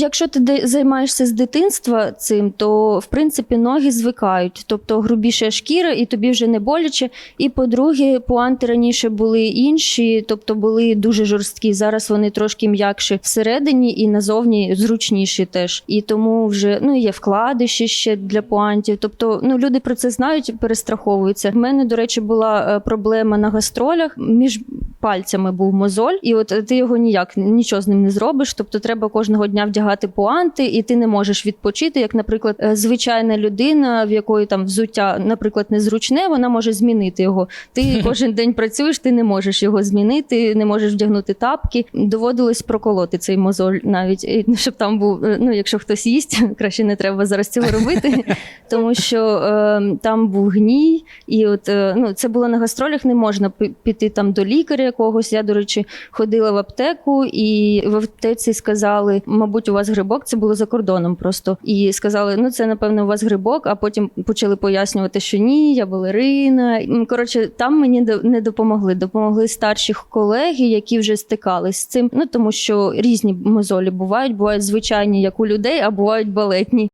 Якщо ти займаєшся з дитинства цим, то в принципі ноги звикають, тобто грубіша шкіра, і тобі вже не боляче. І по-друге, пуанти раніше були інші, тобто були дуже жорсткі. Зараз вони трошки м'якші всередині і назовні зручніші теж. І тому вже ну є вкладиші ще для пуантів. Тобто, ну люди про це знають, перестраховуються. В мене, до речі, була е, проблема на гастролях. Між пальцями був мозоль, і от е, ти його ніяк нічого з ним не зробиш. Тобто, треба кожного дня вдягати пуанти, і ти не можеш відпочити. Як, наприклад, е, звичайна людина, в якої там взуття, наприклад, незручне, вона може змінити його. Ти кожен день працюєш, ти не можеш його змінити, не можеш вдягнути тапки. Доводилось проколоти цей мозоль, навіть і, ну, щоб там був. е, Ну, якщо хтось їсть, краще не треба зараз цього робити, тому що е, там був гній, і от е, ну це було на гастролях. Не можна піти там до лікаря якогось. Я, до речі, ходила в аптеку, і в аптеці сказали, мабуть, у вас грибок. Це було за кордоном просто. І сказали, ну це напевно у вас грибок. А потім почали пояснювати, що ні, я балерина. Коротше, там мені не допомогли. Допомогли старші колеги, які вже стикались з цим. Ну тому що різні мозолі бувають, бувають звичайні, як у людей, а бувають балетні.